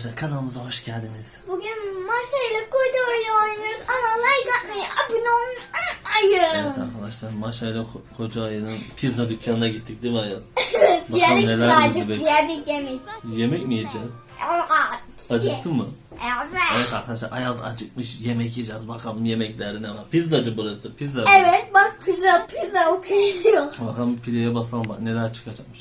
arkadaşlar kanalımıza hoş geldiniz. Bugün Maşa ile koca oyunu oynuyoruz ama like atmayı, abone olmayı unutmayın. Evet arkadaşlar Maşa ile Ko- Koca Ayı'nın pizza dükkanına gittik değil mi Ayaz? Evet, Bakalım Yedik neler birazcık, bekliyor. yedik yemek. Yemek mi yiyeceğiz? Evet. Acıktın mı? Evet. Evet arkadaşlar Ayaz acıkmış yemek yiyeceğiz bakalım yemekleri ne var. Pizzacı burası pizza. Evet bak pizza pizza okuyor. Bakalım pideye basalım bak neler çıkacakmış.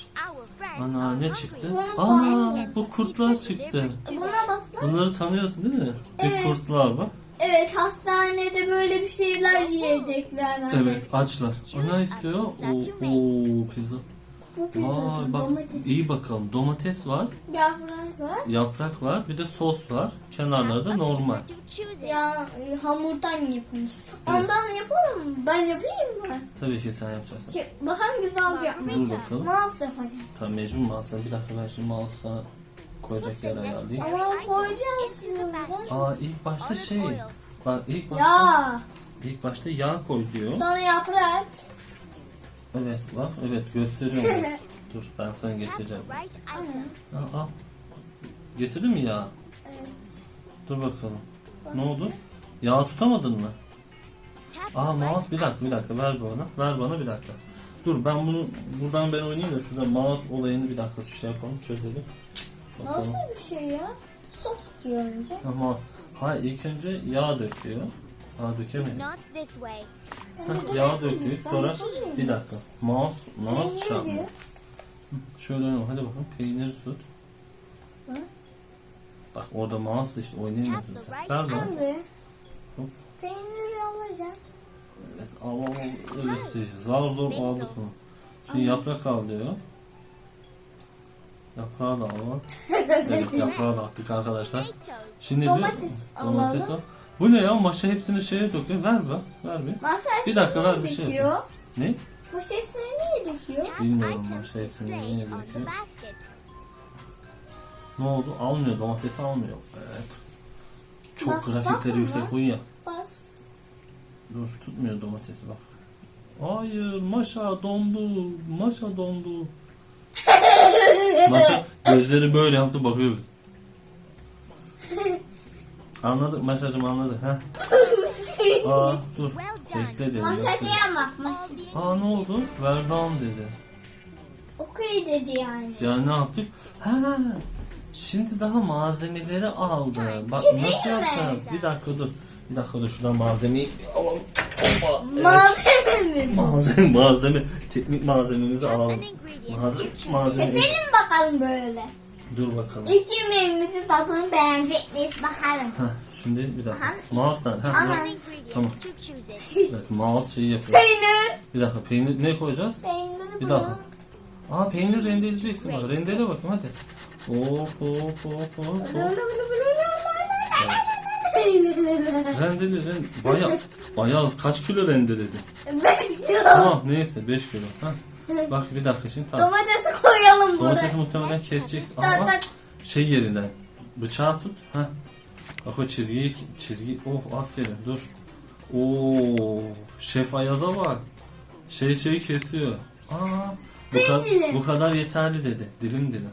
Ana ne çıktı? Koyalım. bu kurtlar çıktı. Buna bas lan. Bunları tanıyorsun değil mi? Evet. Bir kurtlar bak. Evet hastanede böyle bir şeyler yiyecekler. Hani. Evet açlar. O ne istiyor? Oo, oo pizza. Bu pizza Vay bak domates, iyi bakalım. Domates var, yaprak var. yaprak var, bir de sos var. Kenarları da normal. Ya e, hamurdan yapılmış. Ondan yapalım mı? Ben yapayım mı? Tabii ki sen yapacaksın. Şey, bakalım güzel olacak mı? Dur bakalım. Mouse yapacağım. Tamam mecbur alsın? Bir dakika ben şimdi mouse'a koyacak yer ayarlayayım. Ama koyacağız burada. Aa ilk başta şey. Bak ilk başta Ya. ilk başta yağ koy diyor. Sonra yaprak. Evet bak evet gösteriyorum. Dur ben sana getireceğim. Aa, al. Getirdin mi? Evet. Dur bakalım. Ne oldu? Yağ tutamadın mı? Aa mouse bir dakika bir dakika ver bana. Ver bana bir dakika. Dur ben bunu buradan ben oynayayım da şurada mouse olayını bir dakika şey yapalım çözelim. Bakalım. Nasıl bir şey ya? Sos diyor önce. Ha, mouse. Hayır ilk önce yağ dök diyor. Aa dökemedim. De Heh, yağ dökeyim. döktük sonra bir dakika. Mouse mouse diyor. Şöyle oynayalım hadi bakalım peynir tut. Hı? Bak orada mouse işte oynayamıyorsun sen. Ver. Hop. Peyniri alacağım. Evet al. Evet şey, zar zor aldık onu. Şimdi yaprak al diyor. Yaprağı da al. Evet yaprağı da attık arkadaşlar. Şimdi Domates domates alalım. al. Bu ne ya maşa hepsini şeye döküyor. Ver be. Ver bir. Masa Bir dakika, ver bir şey döküyor. Ne? Masa hepsini niye döküyor? Bilmiyorum maşa hepsini niye döküyor. Ne oldu? Almıyor. Domatesi almıyor. Evet. Çok Bas- grafikleri basın yüksek bu ya. Bas. Dur tutmuyor domatesi bak. Hayır maşa dondu. Maşa dondu. maşa gözleri böyle yaptı bakıyor. Anladık Maşacım anladı. Heh. Aa dur. Bekle dedi. Masacıya bak masacı. Aa ne oldu? Verdan dedi. Okey dedi yani. Ya ne yaptık? Ha. Şimdi daha malzemeleri aldı. Bak nasıl mi? yapacağız? Bir dakika dur. Bir dakika dur şuradan malzemeyi alalım. Hoppa. Malzeme mi? Malzeme, malzeme, teknik malzememizi alalım. Malzeme, malzeme. Keselim bakalım böyle. Dur bakalım. İki yemeğimizin tadını beğenecek miyiz bakalım. Heh, şimdi bir dakika. Mouse nerede? Heh, Tamam. Evet mouse şeyi yapıyor. Peynir. Bir dakika peynir ne koyacağız? Peyniri Bir dakika. Aa peynir rendeleyeceksin bak. Rendele bakayım hadi. Hop hop hop hop hop. Rendele. Baya, bayağı kaç kilo rendeledi? Tamam neyse 5 kilo. Heh. Bak bir dakika şimdi tamam. Domatesi koyalım Domatesi buraya. muhtemelen keseceksin. Ama tak. şey yerinden. Bıçağı tut. Heh. Bak o çizgiyi çizgi. Oh aferin dur. Oo şef Ayaz'a bak. Şey şey kesiyor. Aa bu, ka- Dilim. bu kadar yeterli dedi. Dilim dilim.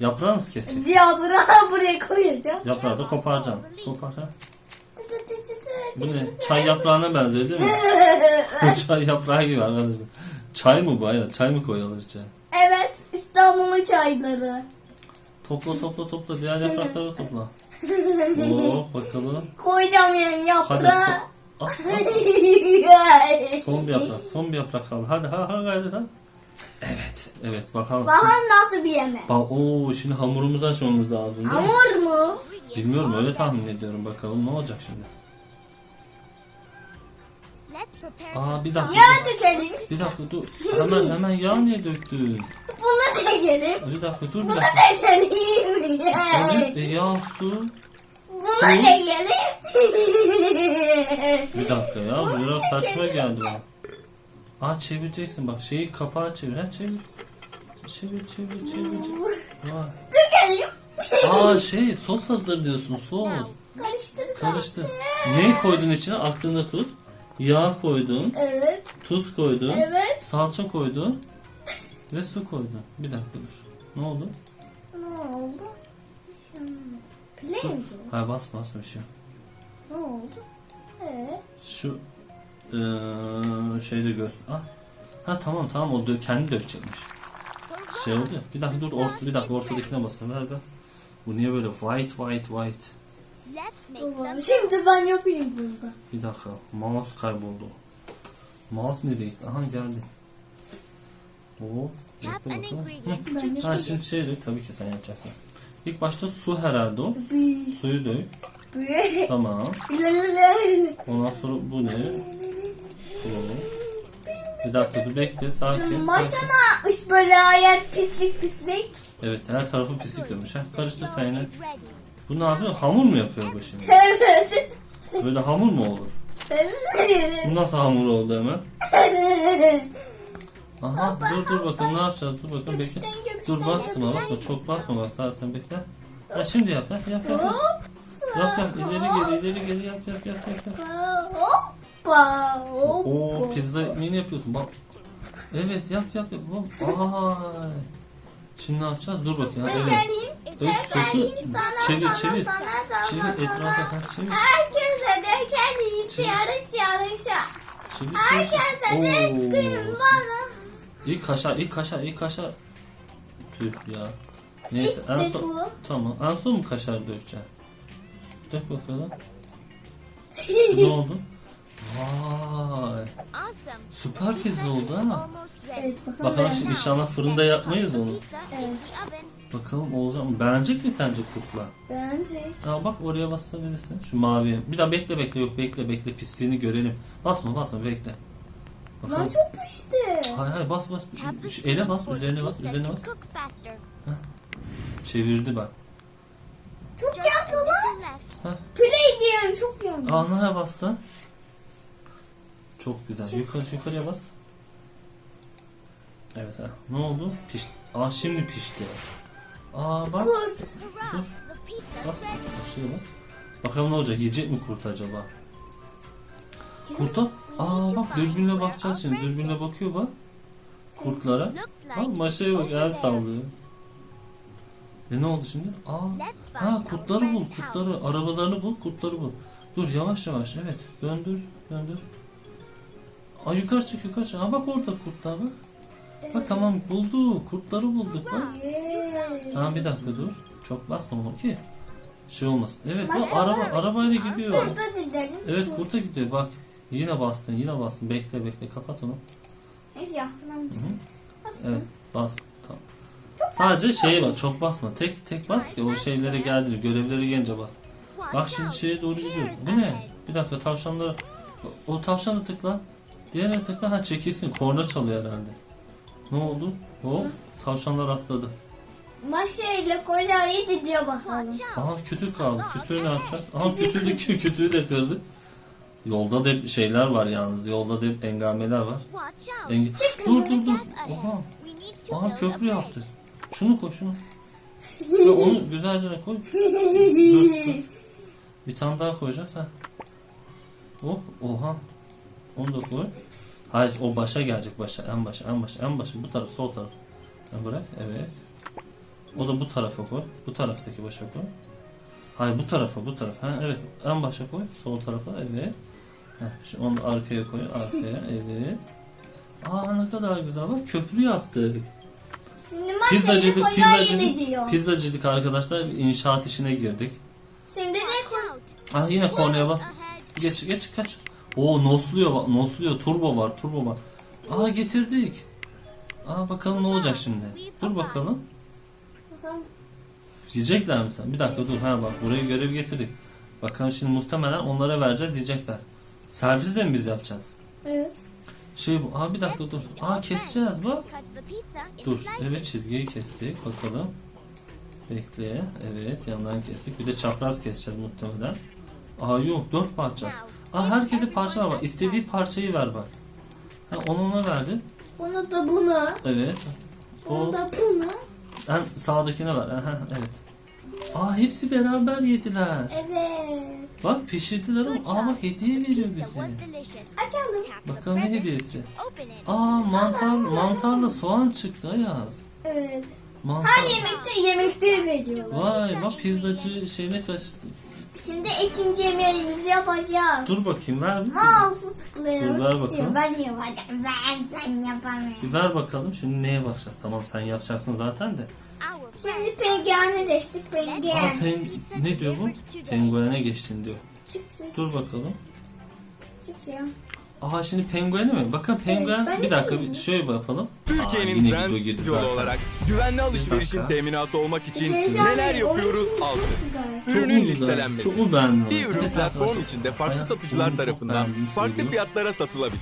Yaprağı nasıl keseceksin? Yaprağı buraya koyacağım. Yaprağı da koparacaksın. Kopar ha. Bu ne? Çay yaprağına benziyor değil mi? Çay yaprağı gibi arkadaşlar. Çay mı bu? Çay mı koyuyorlar içine? Çayları. Topla topla topla. Diğer yaprakları topla. Oo bakalım. Koyacağım yani Hadi yaprağı. son, Ah, ah, son bir yaprak. Son bir yaprak kaldı. Hadi ha ha gayret ha. Evet. Evet bakalım. Bakalım nasıl bir yemek. Bak oo şimdi hamurumuzu açmamız lazım değil mi? Hamur mu? Bilmiyorum öyle tahmin ediyorum. Bakalım ne olacak şimdi. Aa bir dakika. Yağ dökelim. Bir dakika dur. Hemen hemen yağ niye döktün? Bunu dökelim. Bir dakika dur bir Bunu dakika. dökelim. Evet, e, yağ su. Bunu dökelim. Bir dakika ya bu biraz saçma geldi bana. Aa çevireceksin bak şeyi kapağı çevir ha çevir. Çevir çevir çevir. Vay. Dökelim. Aa şey sos hazırlıyorsun sos. Karıştır Karıştır. Ne koydun içine aklında tut. Yağ koydun, Evet. tuz koydun, Evet. salça koydun ve su koydun. Bir dakika dur. Ne oldu? Ne oldu? Play mi? Hayır bas bas bir şey. Ne oldu? Ee, Şu eee şeyde göz. Ah. Ha tamam tamam o dö- kendi dökecekmiş. Şey oldu ya. Bir dakika dur orta, bir dakika ortadakine basın ver ver. Bu niye böyle white white white? Şimdi ben yapayım burada. Bir dakika mouse kayboldu. Mouse nereye gitti? Aha geldi. Oo. an bakalım. Ha şimdi şey dök tabii ki sen yapacaksın. İlk başta su herhalde o. Suyu dök. Tamam. Ondan sonra bu ne? Bu. Bir dakika dur bekle sakin. Maşa sakin. ne yapmış böyle ayar pislik pislik? Evet her tarafı pislik dönmüş. Ha. Karıştır sen yine. Bu ne yapıyor? Hamur mu yapıyor bu şimdi? Evet. Böyle hamur mu olur? Bu nasıl hamur oldu hemen? Aha dur dur bakalım ne yapacağız? Dur bakalım bekle. Dur basma basma çok basma bak zaten bekle. Ha şimdi yap yap yap yap. Yap yap ileri geri ileri geri yap yap yap yap. yap. Hoppa. Hoppa. Oo pizza ekmeğini yapıyorsun bak. Evet yap yap yap. Ay. Şimdi ne yapacağız? Dur bakayım. Evet. Evet, sosu çevir sana çevir. Çevir etrafa ha, çevir. Herkese tekerleyim yarış yarışa. Çevir Herkese tekerleyim Oo. bana. İlk kaşar, ilk kaşar, ilk kaşar. Tüh ya. Neyse en İlk de son. bu. Tamam. En son mu kaşar dökeceğim? Dök bakalım. ne oldu? Vay. Süper pizza oldu ha. Evet bakalım. Bakalım inşallah fırında yapmayız onu. Evet. Bakalım olacak mı? Beğenecek mi sence kurtlar? Bence. Aa bak oraya basabilirsin. Şu maviye. Bir daha bekle bekle yok bekle bekle pisliğini görelim. Basma basma bekle. Lan Bakalım. çok pişti. Hayır hayır bas bas. Şu ele bas üzerine bas üzerine bas. Çevirdi bak. Çok yandı lan. Play diyorum çok yandı. Nereye bastın? Çok güzel. Yukarı yukarıya bas. Evet ha. Ne oldu? Pişti. Aa şimdi pişti. Aa bak. Kurt. Dur. Ready. Başlıyor bak. Bakalım ne olacak? Yiyecek mi kurt acaba? Kurta? Aa bak dürbünle bakacağız şimdi. Dürbünle bakıyor bak. Kurtlara. Bak maşaya bak el sallıyor. E ne oldu şimdi? Aa. Ha kurtları bul, kurtları. Arabalarını bul, kurtları bul. Dur yavaş yavaş evet. Döndür, döndür. Aa yukarı çık, yukarı çık. Ha bak orada kurtlar bak. Bak tamam buldu. Kurtları bulduk bak. Tamam bir dakika dur. Çok basma ama ki. Şey olmasın. Evet bu Maşallah. araba arabayla gidiyor. Kurta gidelim. Evet kurta gidiyor bak. Yine bastın, yine bastın. Bekle bekle kapat onu. Hep. Evet bas. Tamam. Sadece şeye bak çok basma. Tek tek bas ki o şeylere geldi. Görevlere gelince bas. Bak şimdi şeye doğru gidiyoruz. Bu ne? Bir dakika tavşanları... O tavşanı tıkla. Diğerine tıkla. Ha çekilsin. Korna çalıyor herhalde. Ne oldu? Hop. Tavşanlar atladı. Maşa ile koca iyi gidiyor bakalım. Aha kütük kaldı. Kütüğü ne yapacağız? Aha kütüğü de, kütüğü de kırdı. Yolda da şeyler var yalnız. Yolda da engameler var. Enge... Dur dur dur. Oha. Aha köprü yaptı. Şunu koy şunu. Ve onu güzelce koy. Dur, dur. Bir tane daha koyacağız ha. Hop oha. Onu da koy. Hayır o başa gelecek başa en başa en başa en başa bu taraf sol taraf. Bırak evet. O da bu tarafa koy. Bu taraftaki başa koy. Hayır bu tarafa bu tarafa. Ha, evet en başa koy. Sol tarafa evet. Heh, şimdi onu arkaya koy. Arkaya evet. Aa ne kadar güzel bak köprü yaptık. Şimdi Pizzacılık, pizzacılık, pizzacılık arkadaşlar inşaat işine girdik. Şimdi de. Ah yine kornaya bas. Geç geç kaç. Oo nosluyor nosluyor turbo var turbo var. Aa getirdik. Aa bakalım ne olacak şimdi. Dur bakalım. Yiyecekler mi sen? Bir dakika dur ha bak buraya görev getirdik. Bakalım şimdi muhtemelen onlara vereceğiz diyecekler. Servis de mi biz yapacağız? Evet. Şey bu. Aa bir dakika dur. Aa keseceğiz bak. Dur. Evet çizgiyi kestik. Bakalım. Bekle. Evet yandan kestik. Bir de çapraz keseceğiz muhtemelen. Aa yok dört parça. Aa herkese parça var İstediği parçayı ver bak. Ha onu ona verdi. Bunu da bunu. Evet. Bunu O da bunu. en sağdakine ver. Aha, evet. Aa hepsi beraber yediler. Evet. Bak pişirdiler ama aa bak hediye veriyor bize. Açalım. Bakalım ne hediyesi. Aa mantar mantarla soğan çıktı Ayaz. Evet. Mantar. Her yemekte yemekleri veriyorlar. Vay bak pizzacı şeyine kaçtı. Şimdi ikinci yemeğimizi yapacağız. Dur bakayım ver. Mouse'u tıklayalım. Dur, ver bakalım. Ben yapacağım. Ben, ben yapamıyorum. Bir ver bakalım şimdi neye bakacağız. Tamam sen yapacaksın zaten de. Şimdi penguene geçtik Aa, penguen. pen, ne diyor bu? Penguene geçtin diyor. Çık çık Dur bakalım. çık ya. Aha şimdi penguene mi? Bakın penguen ben bir dakika bir şöyle yapalım. Aa, Türkiye'nin video girdi yolu zaten. olarak güvenli alışverişin teminatı olmak için Heyecanlıyım. neler yapıyoruz altı. Ürünün güzel? listelenmesi. Çok mu beğendin? Bir ürün platform içinde farklı bayağı satıcılar tarafından farklı fiyatlara satılabilir.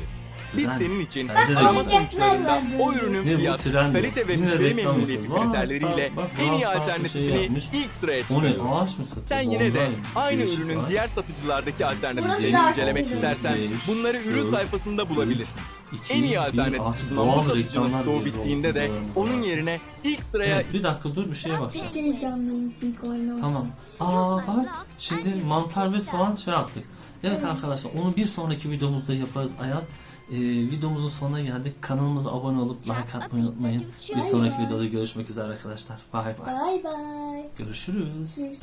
Biz Güzel. senin için Bence de arama güzel. sonuçlarında o ürünün bu fiyat, kalite ve Yine müşteri reklam memnuniyeti yapıyor. Vay, kriterleriyle bak, en iyi alternatifini şey yapmış. ilk sıraya O ne çıkarıyoruz. ağaç mı satıyor? Sen yine de aynı Değişik ürünün var. diğer satıcılardaki Burası alternatiflerini da incelemek istersen bunları ürün dört, sayfasında bulabilirsin. İki, En iyi bir, alternatif artık sunan bu doğal satıcının reklamlar stoğu geliyor bittiğinde de onun yerine ilk sıraya Evet, bir dakika dur bir şeye bakacağım. Çok heyecanlıyım çünkü oyun Tamam. Aa bak şimdi mantar ve soğan şey yaptık. Evet arkadaşlar onu bir sonraki videomuzda yaparız Ayaz. Ee, videomuzun sonuna geldik. Kanalımıza abone olup like atmayı unutmayın. Bir sonraki videoda görüşmek üzere arkadaşlar. Bay bay. Bye bye. Görüşürüz. Görüşürüz.